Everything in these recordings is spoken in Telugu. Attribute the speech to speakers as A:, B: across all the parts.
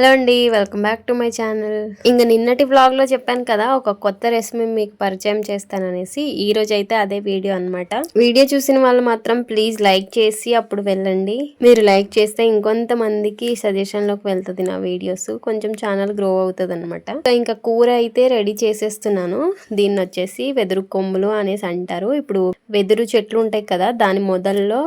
A: హలో అండి welcome back to my channel. ఇంకా నిన్నటి వ్లాగ్లో లో చెప్పాను కదా ఒక కొత్త రెసిపీ మీకు పరిచయం చేస్తాననేసి ఈ రోజు అయితే అదే వీడియో అన్నమాట. వీడియో చూసిన వాళ్ళు మాత్రం ప్లీజ్ లైక్ చేసి అప్పుడు వెళ్ళండి. మీరు లైక్ చేస్తే ఇంకొంత మందికి సజెషన్లోకి వెళ్తుంది నా వీడియోస్. కొంచెం ఛానల్ గ్రో అవుతుంది అనమాట ఇంకా కూర అయితే రెడీ చేసేస్తున్నాను. దీన్ని వచ్చేసి వెదురు కొమ్ములు అనేసి అంటారు. ఇప్పుడు వెదురు చెట్లు ఉంటాయి కదా దాని మొదల్లో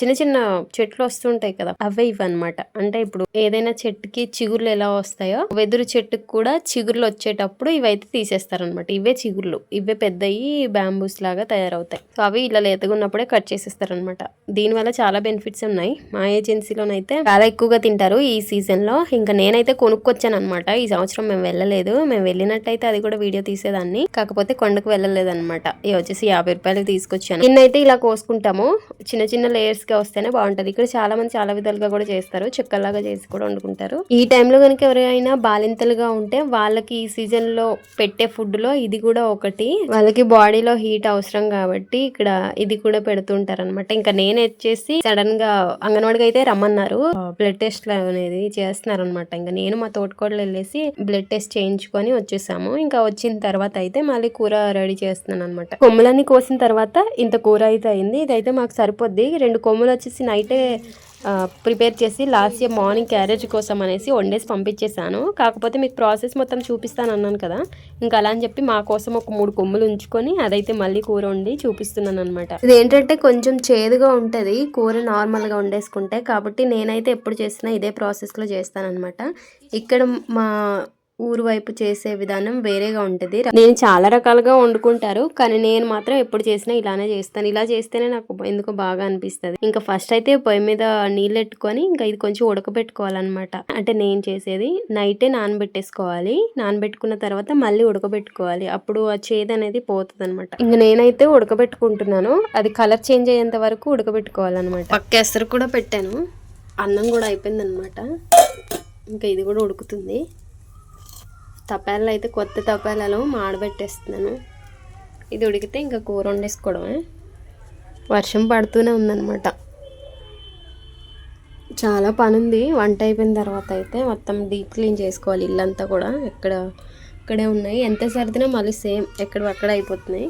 A: చిన్న చిన్న చెట్లు వస్తుంటాయి కదా అవే ఇవన్నమాట. అంటే ఇప్పుడు ఏదైనా చెట్టుకి చిగుర్లు ఎలా వస్తాయో వెదురు చెట్టుకు కూడా చిగుర్లు వచ్చేటప్పుడు ఇవైతే తీసేస్తారనమాట ఇవే చిగుర్లు. ఇవే పెద్దయి బ్యాంబూస్ లాగా తయారవుతాయి. సో అవి ఇలా లేతగా ఉన్నప్పుడే కట్ చేసేస్తారనమాట దీనివల్ల చాలా బెనిఫిట్స్ ఉన్నాయి. మా ఏజెన్సీలోనైతే చాలా ఎక్కువగా తింటారు ఈ సీజన్లో ఇంకా నేనైతే కొనుక్కొచ్చాను అనమాట ఈ సంవత్సరం మేము వెళ్ళలేదు. మేము వెళ్ళినట్టయితే అది కూడా వీడియో తీసేదాన్ని. కాకపోతే కొండకు వెళ్ళలేదు అనమాట ఇవి వచ్చేసి యాభై రూపాయలు తీసుకొచ్చాను. నిన్నైతే ఇలా కోసుకుంటాము. చిన్న చిన్న లేయర్స్గా వస్తేనే బాగుంటది. ఇక్కడ చాలా మంది చాలా విధాలుగా కూడా చేస్తారు. చెక్కలాగా చేసి కూడా వండుకుంటారు. ఈ టైంలో కనుక ఎవరైనా బాలింతలుగా ఉంటే వాళ్ళకి ఈ సీజన్లో పెట్టే ఫుడ్లో ఇది కూడా ఒకటి. వాళ్ళకి బాడీలో హీట్ అవసరం కాబట్టి ఇక్కడ ఇది కూడా పెడుతుంటారు అనమాట ఇంకా నేను వచ్చేసి సడన్గా అంగన్వాడికి అయితే రమ్మన్నారు. బ్లడ్ టెస్ట్ అనేది చేస్తున్నారు అనమాట ఇంకా నేను మా తోటకోడలు వెళ్ళేసి బ్లడ్ టెస్ట్ చేయించుకొని వచ్చేసాము. ఇంకా వచ్చిన తర్వాత అయితే మళ్ళీ కూర రెడీ చేస్తున్నాను అనమాట కొమ్ములన్నీ కోసిన తర్వాత ఇంత కూర అయితే అయింది. ఇదైతే మాకు సరిపోద్ది. రెండు కొమ్ములు వచ్చేసి నైటే ప్రిపేర్ చేసి లాస్ట్ ఇయర్ మార్నింగ్ క్యారేజ్ కోసం అనేసి వండేసి పంపించేశాను. కాకపోతే మీకు ప్రాసెస్ మొత్తం చూపిస్తాను అన్నాను కదా. ఇంకా అలా అని చెప్పి మా కోసం ఒక మూడు కొమ్ములు ఉంచుకొని అదైతే మళ్ళీ కూర వండి చూపిస్తున్నాను అనమాట ఇదేంటంటే కొంచెం చేదుగా ఉంటుంది. కూర నార్మల్గా వండేసుకుంటే కాబట్టి నేనైతే ఎప్పుడు చేసినా ఇదే ప్రాసెస్లో చేస్తానన్నమాట. ఇక్కడ మా ఊరు వైపు చేసే విధానం వేరేగా ఉంటుంది. నేను చాలా రకాలుగా వండుకుంటారు కానీ నేను మాత్రం ఎప్పుడు చేసినా ఇలానే చేస్తాను. ఇలా చేస్తేనే నాకు ఎందుకో బాగా అనిపిస్తుంది. ఇంకా ఫస్ట్ అయితే పొయ్యి మీద నీళ్ళు పెట్టుకొని ఇంకా ఇది కొంచెం ఉడకబెట్టుకోవాలన్నమాట. అంటే నేను చేసేది నైటే నానబెట్టేసుకోవాలి. నానబెట్టుకున్న తర్వాత మళ్ళీ ఉడకబెట్టుకోవాలి. అప్పుడు ఆ చేదు అనేది పోతుంది అనమాట ఇంకా నేనైతే ఉడకబెట్టుకుంటున్నాను. అది కలర్ చేంజ్ అయ్యేంత వరకు ఉడకబెట్టుకోవాలన్నమాట. పక్క ఎసరు కూడా పెట్టాను. అన్నం కూడా అయిపోయింది అనమాట ఇంకా ఇది కూడా ఉడుకుతుంది. తపాలలో అయితే కొత్త తపాలలో మాడబెట్టేస్తున్నాను. ఇది ఉడికితే ఇంకా కూర వండేసుకోవడమే. వర్షం పడుతూనే ఉందన్నమాట. చాలా పని ఉంది వంట అయిపోయిన తర్వాత అయితే మొత్తం డీప్ క్లీన్ చేసుకోవాలి. ఇల్లంతా కూడా ఎక్కడ ఇక్కడే ఉన్నాయి. ఎంత సర్దినా మళ్ళీ సేమ్ ఎక్కడ అక్కడ అయిపోతున్నాయి.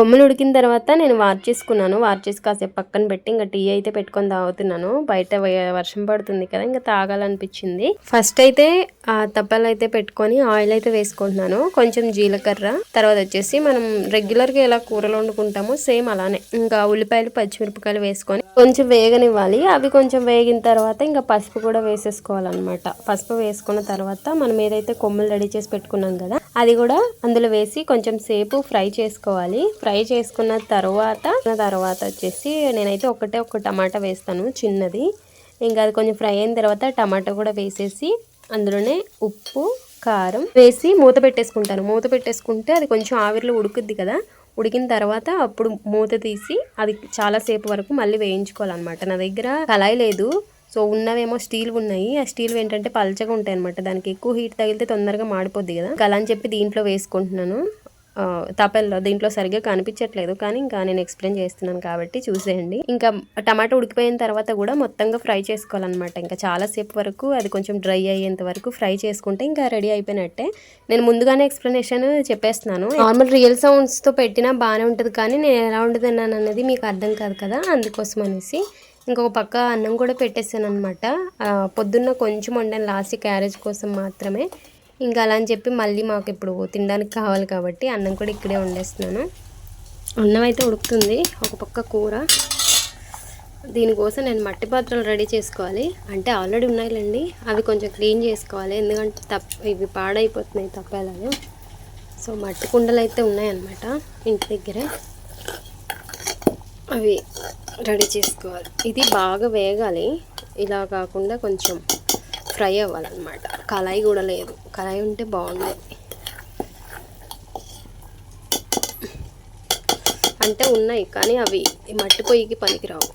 A: కొమ్ములు ఉడికిన తర్వాత నేను వార్ చేసుకున్నాను. వార్ చేసి కాసేపు పక్కన పెట్టి ఇంకా టీ అయితే పెట్టుకొని తాగుతున్నాను. బయట వర్షం పడుతుంది కదా ఇంకా తాగాలనిపించింది. ఫస్ట్ అయితే ఆ తప్పలు అయితే పెట్టుకొని ఆయిల్ అయితే వేసుకుంటున్నాను. కొంచెం జీలకర్ర తర్వాత వచ్చేసి మనం రెగ్యులర్గా ఎలా కూరలు వండుకుంటామో సేమ్ అలానే. ఇంకా ఉల్లిపాయలు పచ్చిమిరపకాయలు వేసుకొని కొంచెం వేగనివ్వాలి. అవి కొంచెం వేగిన తర్వాత ఇంకా పసుపు కూడా వేసేసుకోవాలన్నమాట. పసుపు వేసుకున్న తర్వాత మనం ఏదైతే కొమ్ములు రెడీ చేసి పెట్టుకున్నాం కదా అది కూడా అందులో వేసి కొంచెం సేపు ఫ్రై చేసుకోవాలి. ఫ్రై ఫ్రై చేసుకున్న తర్వాత తర్వాత వచ్చేసి నేనైతే ఒకటే ఒక టమాటా వేస్తాను చిన్నది. ఇంకా అది కొంచెం ఫ్రై అయిన తర్వాత టమాటా కూడా వేసేసి అందులోనే ఉప్పు కారం వేసి మూత పెట్టేసుకుంటాను. మూత పెట్టేసుకుంటే అది కొంచెం ఆవిరిలో ఉడుకుద్ది కదా. ఉడికిన తర్వాత అప్పుడు మూత తీసి అది చాలాసేపు వరకు మళ్ళీ వేయించుకోవాలన్నమాట. నా దగ్గర కళాయి లేదు. సో ఉన్నవేమో స్టీల్ ఉన్నాయి. ఆ స్టీల్ ఏంటంటే పల్చగా ఉంటాయి అనమాట దానికి ఎక్కువ హీట్ తగిలితే తొందరగా మాడిపోద్ది కదా. ఇంకా అలా అని చెప్పి దీంట్లో వేసుకుంటున్నాను. తపెల్లో దీంట్లో సరిగ్గా కనిపించట్లేదు. కానీ ఇంకా నేను ఎక్స్ప్లెయిన్ చేస్తున్నాను కాబట్టి చూసేయండి. ఇంకా టమాటా ఉడికిపోయిన తర్వాత కూడా మొత్తంగా ఫ్రై చేసుకోవాలన్నమాట. ఇంకా చాలాసేపు వరకు అది కొంచెం డ్రై అయ్యేంత వరకు ఫ్రై చేసుకుంటే ఇంకా రెడీ అయిపోయినట్టే. నేను ముందుగానే ఎక్స్ప్లెనేషన్ చెప్పేస్తున్నాను. నార్మల్ రియల్ సౌండ్స్తో పెట్టినా బాగానే ఉంటుంది కానీ నేను ఎలా ఉండదన్నాను అనేది మీకు అర్థం కాదు కదా అందుకోసం అనేసి. ఇంకొక పక్క అన్నం కూడా పెట్టేసాను అనమాట పొద్దున్న కొంచెం వండాను లాస్ట్ క్యారేజ్ కోసం మాత్రమే. ఇంకా అలా అని చెప్పి మళ్ళీ మాకు ఇప్పుడు తినడానికి కావాలి కాబట్టి అన్నం కూడా ఇక్కడే వండేస్తున్నాను. అన్నం అయితే ఉడుకుతుంది ఒక పక్క కూర. దీనికోసం నేను మట్టి పాత్రలు రెడీ చేసుకోవాలి. అంటే ఆల్రెడీ ఉన్నాయిలేండి అవి కొంచెం క్లీన్ చేసుకోవాలి. ఎందుకంటే తప్ప ఇవి పాడైపోతున్నాయి తప్పేలాగా. సో మట్టి కుండలు అయితే ఉన్నాయన్నమాట ఇంటి దగ్గరే. అవి రెడీ చేసుకోవాలి. ఇది బాగా వేగాలి. ఇలా కాకుండా కొంచెం ఫ్రై అవ్వాలన్నమాట. కళాయి కూడా లేదు. కళాయి ఉంటే బాగుంది అంటే ఉన్నాయి కానీ అవి మట్టి పొయ్యికి పనికిరావు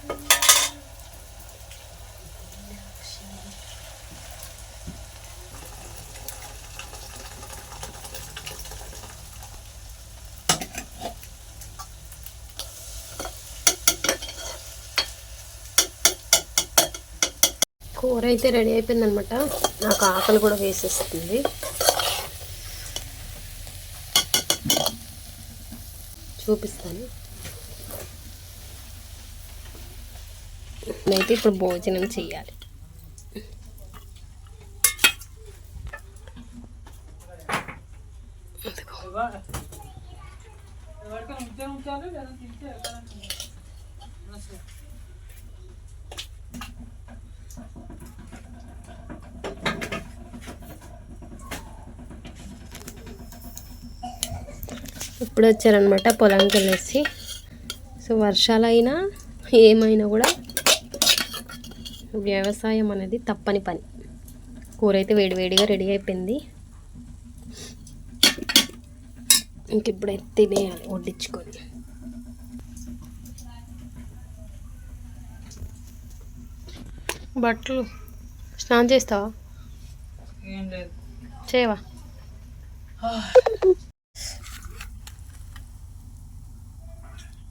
A: Thank you. కూర అయితే రెడీ అయిపోయింది అనమాట నాకు ఆకలి కూడా వేసేస్తుంది. చూపిస్తాను. అయితే ఇప్పుడు భోజనం చెయ్యాలి. ఇప్పుడు వచ్చారనమాట పొలంకి వెళ్ళేసి. సో వర్షాలైనా ఏమైనా కూడా వ్యవసాయం అనేది తప్పని పని. కూర అయితే వేడివేడిగా రెడీ అయిపోయింది. ఇంక ఇప్పుడైతే తినేయాలి వడ్డించుకొని. బట్టలు స్నానం చేస్తావా? చేయవా?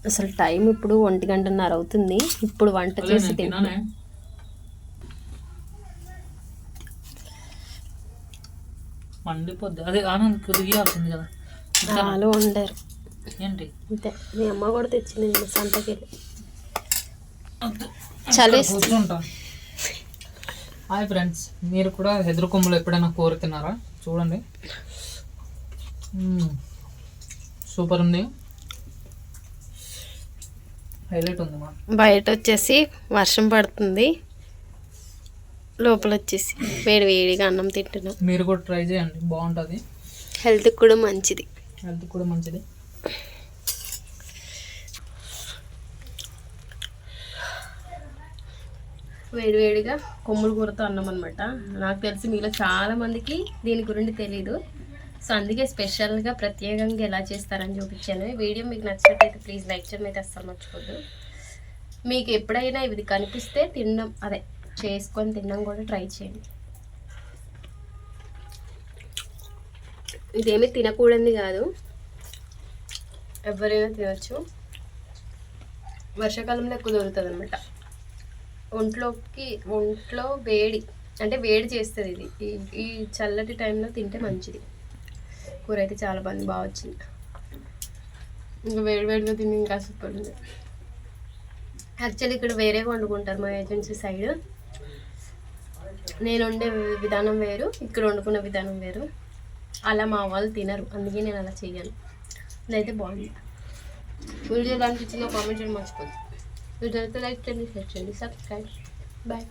A: అసలు టైం ఇప్పుడు ఒంటి గంటన్నర అవుతుంది. ఇప్పుడు వంట చేసి
B: తిన్నానే మండిపోద్ది. అదే ఆనంద్ తిరిగాల్సింది కదా.
A: వాళ్ళు వండారు
B: ఏంటి?
A: అంతే. మీ అమ్మ కూడా తెచ్చింది నేను సంతకి. చలి
B: హాయ్ ఫ్రెండ్స్. మీరు కూడా ఎదురు కొమ్ములు ఎప్పుడైనా కూర తిన్నారా? చూడండి. సూపర్ ఉంది. హైలైట్ ఉంది మా.
A: బయట వచ్చేసి వర్షం పడుతుంది. లోపల వచ్చేసి వేడి వేడిగా అన్నం తింటున్నాం.
B: మీరు కూడా ట్రై చేయండి బాగుంటుంది.
A: హెల్త్కి కూడా మంచిది.
B: హెల్త్ కూడా మంచిది.
A: వేడి వేడిగా కొమ్ముడు కూరతో అన్నం అనమాట నాకు తెలిసి మీలో చాలా మందికి దీని గురించి తెలియదు సో అందుకే స్పెషల్గా ప్రత్యేకంగా ఎలా చేస్తారని చూపించాను. ఈ వీడియో మీకు నచ్చినట్టయితే ప్లీజ్ లైక్ చేయడం అయితే అస్సలు మర్చిపోద్దు. మీకు ఎప్పుడైనా ఇది కనిపిస్తే తినడం అదే చేసుకొని తినడం కూడా ట్రై చేయండి. ఇదేమీ తినకూడదు కాదు. ఎవరైనా తినచ్చు. వర్షాకాలంలో ఎక్కువ దొరుకుతుంది అనమాట ఒంట్లోకి ఒంట్లో వేడి అంటే వేడి చేస్తుంది ఇది. ఈ ఈ చల్లటి టైంలో తింటే మంచిది. కూర అయితే చాలా బాగుంది బాగా వచ్చింది ఇంకా వేడి వేడిగా తిని ఇంకా సూపర్ ఉంది. యాక్చువల్లీ ఇక్కడ వేరే వండుకుంటారు మా ఏజెన్సీ సైడ్. నేను వండే విధానం వేరు ఇక్కడ వండుకున్న విధానం వేరు. అలా మా వాళ్ళు తినరు అందుకే నేను అలా చేయను ఇదైతే బాగుంది. వీడియో దానికి చిన్న కామెంట్ చేయడం మర్చిపోద్దు. వీడియో అయితే లైక్ చేయండి షేర్ చేయండి సబ్స్క్రైబ్ బాయ్